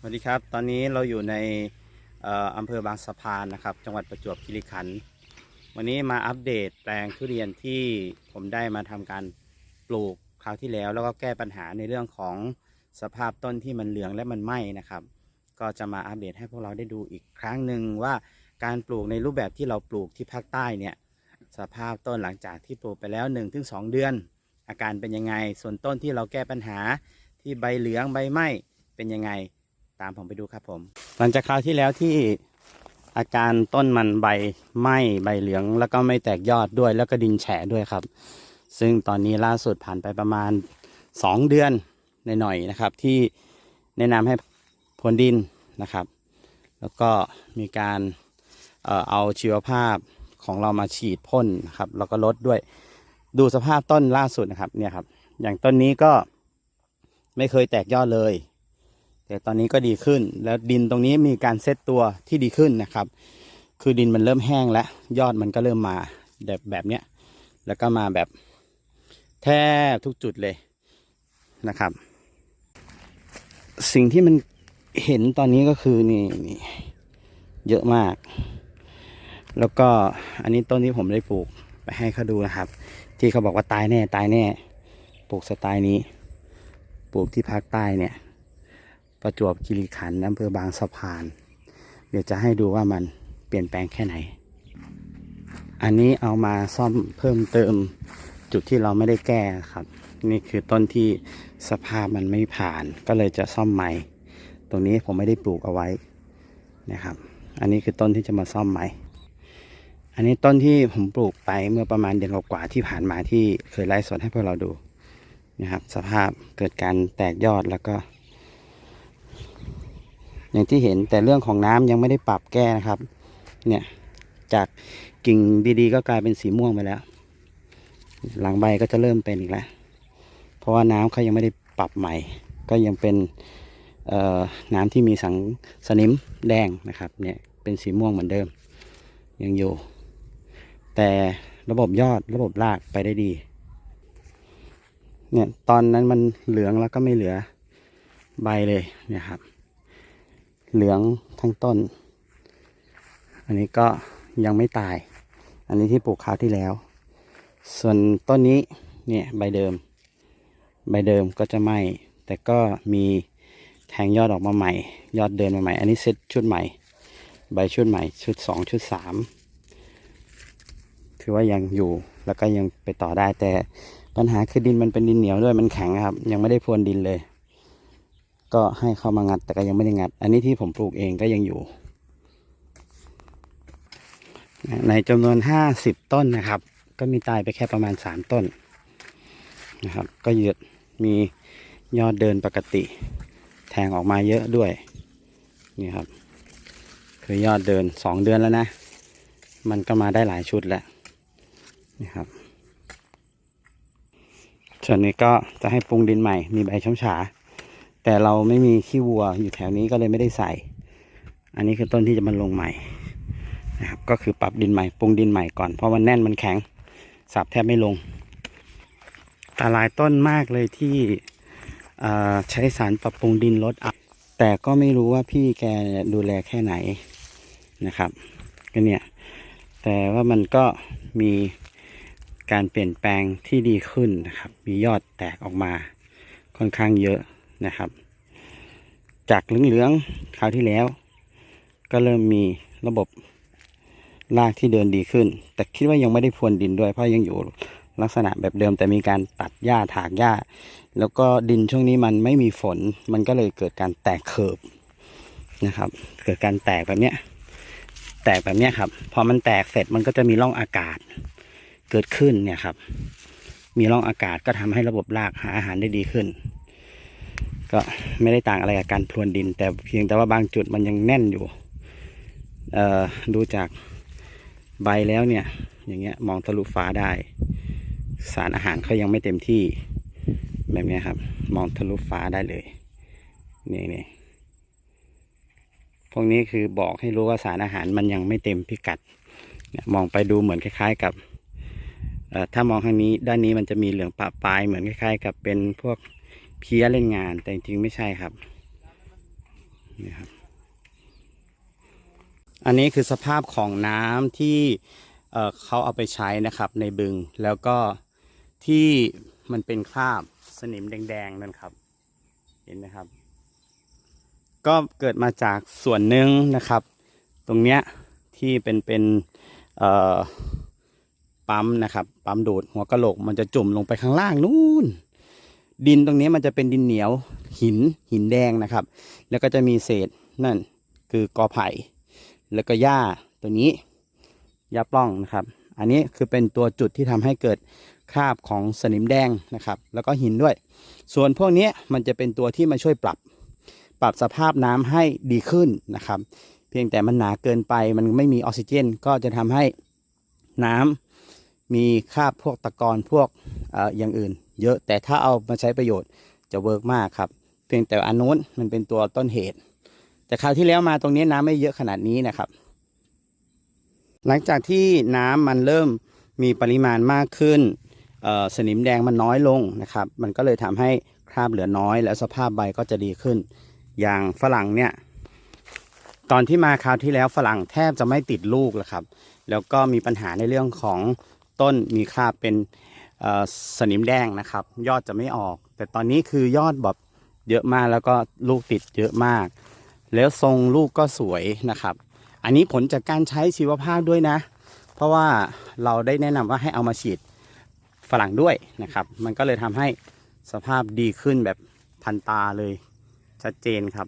สวัสดีครับ ตอนนี้เราอยู่ในอออำเภอบางสะพานนะครับ จังหวัดประจวบคีรีขันธ์วันนี้มาอัปเดตแปลงทุเรียนที่ผมได้มาทำการปลูกคราวที่แล้ว แล้วก็แก้ปัญหาในเรื่องของสภาพต้นที่มันเหลืองและมันไหม้นะครับ ก็จะมาอัปเดตให้พวกเราได้ดูอีกครั้งหนึ่งว่าการปลูกในรูปแบบที่เราปลูกที่ภาคใต้เนี่ยสภาพต้นหลังจากที่ปลูกไปแล้ว 1-2 เดือน อาการเป็นยังไง ส่วนต้นที่เราแก้ปัญหาที่ใบเหลืองใบไหม้เป็นยังไง ตามผมไปดูครับผม หลังจากคราวที่แล้วที่อาการต้นมันใบไหม้ใบเหลือง แล้วก็ไม่แตกยอดด้วยแล้วก็ดินแฉะด้วยครับ ซึ่งตอนนี้ล่าสุดผ่านไปประมาณ 2 เดือนนหน่อยนะครับ ที่แนะนำให้พรวนดินนะครับ แล้วก็มีการเออเอาชีวภาพของเรามาฉีดพ่นนะครับแล้วก็ลดด้วยดูสภาพต้นล่าสุดนะครับเนี่ยครับ อย่างต้นนี้ก็ไม่เคยแตกยอดเลย แต่ตอนนี้ก็ดีขึ้น แล้วดินตรงนี้มีการเซตตัวที่ดีขึ้นนะครับ คือดินมันเริ่มแห้งแล้ว ยอดมันก็เริ่มมาแบบแบบเนี้ยแล้วก็มาแบบแทบทุกจุดเลยนะครับ สิ่งที่มันเห็นตอนนี้ก็คือนี่นี่เยอะมาก แล้วก็อันนี้ต้นที่ผมได้ปลูกไปให้เขาดูนะครับ ที่เขาบอกว่าตายแน่ตายแน่ปลูกสไตล์นี้ ปลูกที่ภาคใต้เนี่ย ประจวบคีรีขันธ์อำเภอบางสะพาน เดี๋ยวจะให้ดูว่ามันเปลี่ยนแปลงแค่ไหน อันนี้เอามาซ่อมเพิ่มเติมจุดที่เราไม่ได้แก้ครับ นี่คือต้นที่สภาพมันไม่ผ่าน ก็เลยจะซ่อมใหม่ ตรงนี้ผมไม่ได้ปลูกเอาไว้นะครับ อันนี้คือต้นที่จะมาซ่อมใหม่ อันนี้ต้นที่ผมปลูกไปเมื่อประมาณเดือนกว่าที่ผ่านมาที่เคยไลฟ์สดให้พวกเราดูนะครับ สภาพเกิดการแตกยอดแล้วก็ อย่างที่เห็นแต่เรื่องของน้ำยังไม่ได้ปรับแก้นะครับ เนี่ยจากกิ่งดีๆ ก็กลายเป็นสีม่วงไปแล้ว หลังใบก็จะเริ่มเป็นอีกแล้ว เพราะว่าน้ำเขายังไม่ได้ปรับใหม่ ก็ยังเป็นน้ำที่มีสังสนิมแดงนะครับเนี่ยเป็นสีม่วงเหมือนเดิม ยังอยู่ แต่ระบบยอดระบบรากไปได้ดีเนี่ยตอนนั้นมันเหลืองแล้วก็ไม่เหลือใบเลยเนี่ยครับ เหลืองทั้งต้น อันนี้ก็ยังไม่ตาย อันนี้ที่ปลูกคราวที่แล้ว ส่วนต้นนี้เนี่ยใบเดิม ใบเดิมก็จะไหมแต่ก็มีแทงยอดออกมาใหม่ ยอดเดินมาใหม่ อันนี้เซตชุดใหม่ ใบชุดใหม่ ชุดสองชุดสามถือว่ายังอยู่แล้วก็ยังไปต่อได้แต่ปัญหาคือดินมันเป็นดินเหนียวด้วยมันแข็งครับ ยังไม่ได้พรวนดินเลย ก็ให้เข้ามางัดแต่ก็ยังไม่ได้งัด อันนี้ที่ผมปลูกเองก็ยังอยู่ ในจำนวนห้าสิบต้นนะครับ ก็มีตายไปแค่ประมาณสามต้นนะครับ ก็เยอะมียอดเดินปกติ แทงออกมาเยอะด้วยนี่ครับ คือยอดเดินสองเดือนแล้วนะ มันก็มาได้หลายชุดแล้วนี่ครับส่วนนี้ก็จะให้ปรุงดินใหม่มีใบช้ำฉา แต่เราไม่มีขี้วัวอยู่แถวนี้ก็เลยไม่ได้ใส่ อันนี้คือต้นที่จะมาลงใหม่นะครับก็คือปรับดินใหม่ปรุงดินใหม่ก่อนเพราะมันแน่นมันแข็งสับแทบไม่ลงแต่หลายต้นมากเลยที่เอ่อใช้สารปรับปรุงดินลดอัพแต่ก็ไม่รู้ว่าพี่แกดูแลแค่ไหนนะครับก็เนี่ยแต่ว่ามันก็มีการเปลี่ยนแปลงที่ดีขึ้นนะครับ มียอดแตกออกมาค่อนข้างเยอะ นะครับ จากเหลืองๆคราวที่แล้ว ก็เริ่มมีระบบรากที่เดินดีขึ้น แต่คิดว่ายังไม่ได้พรวนดินด้วยเพราะยังอยู่ลักษณะแบบเดิมแต่มีการตัดหญ้าถากหญ้า แล้วก็ดินช่วงนี้มันไม่มีฝน มันก็เลยเกิดการแตกเขิบนะครับ เกิดการแตกแบบเนี้ยแตกแบบเนี้ยครับพอมันแตกเสร็จมันก็จะมีร่องอากาศ เกิดขึ้นเนี่ยครับ มีร่องอากาศก็ทำให้ระบบรากหาอาหารได้ดีขึ้น ก็ไม่ได้ต่างอะไรกับการพรวนดิน แต่เพียงแต่ว่าบางจุดมันยังแน่นอยู่เอ่อดูจากใบแล้วเนี่ย อย่างเงี้ยมองทะลุฟ้าได้ สารอาหารเขายังไม่เต็มที่แบบนี้ครับ มองทะลุฟ้าได้เลยนี่นี่พวกนี้คือบอกให้รู้ว่าสารอาหารมันยังไม่เต็มพิกัดมองไปดูเหมือนคล้าย ๆ กับถ้ามองทางนี้ด้านนี้มันจะมีเหลืองปะปลายเหมือนคล้าย ๆ กับเป็นพวก เพี้ยเล่นงานแต่จริงไม่ใช่ครับนี่ครับ อันนี้คือสภาพของน้ำที่เเขาเอาไปใช้นะครับในบึงแล้วก็ที่มันเป็นคราบสนิมแดงๆนั่นครับ เห็นไหมครับ ก็เกิดมาจากส่วนหนึ่งนะครับ ตรงเนี้ยที่เป็นเป็นปั๊มนะครับ ปั๊มดูดหัวกะโหลกมันจะจุ่มลงไปข้างล่างนู่น ดินตรงนี้มันจะเป็นดินเหนียวหินหินแดงนะครับ แล้วก็จะมีเศษนั่นคือกอไผ่ แล้วก็หญ้าตัวนี้หญ้าปล้องนะครับ อันนี้คือเป็นตัวจุดที่ทำให้เกิดคราบของสนิมแดงนะครับ แล้วก็หินด้วย ส่วนพวกนี้มันจะเป็นตัวที่มาช่วยปรับ ปรับสภาพน้ำให้ดีขึ้นนะครับ เพียงแต่มันหนาเกินไปมันไม่มีออกซิเจน ก็จะทำให้น้ำ มีคราบพวกตะกอนพวกออย่างอื่น เยอะแต่ถ้าเอามาใช้ประโยชน์จะเวิร์กมากครับ เพียงแต่อันนู้นมันเป็นตัวต้นเหตุ แต่คราวที่แล้วมาตรงนี้น้ำไม่เยอะขนาดนี้นะครับ หลังจากที่น้ำมันเริ่มมีปริมาณมากขึ้นสนิมแดงมันน้อยลงนะครับ มันก็เลยทำให้คราบเหลือน้อย แล้วสภาพใบก็จะดีขึ้น อย่างฝรั่งเนี่ยตอนที่มาคราวที่แล้วฝรั่งแทบจะไม่ติดลูกแล้วครับ แล้วก็มีปัญหาในเรื่องของ ต้นมีคราบเป็นสนิมแดงนะครับ ยอดจะไม่ออก แต่ตอนนี้คือยอดแบบเยอะมากแล้วก็ลูกติดเยอะมาก แล้วทรงลูกก็สวยนะครับ อันนี้ผลจากการใช้ชีวภาพด้วยนะ เพราะว่าเราได้แนะนำว่าให้เอามาฉีดฝรั่งด้วยนะครับ มันก็เลยทำให้สภาพดีขึ้นแบบทันตาเลยชัดเจนครับ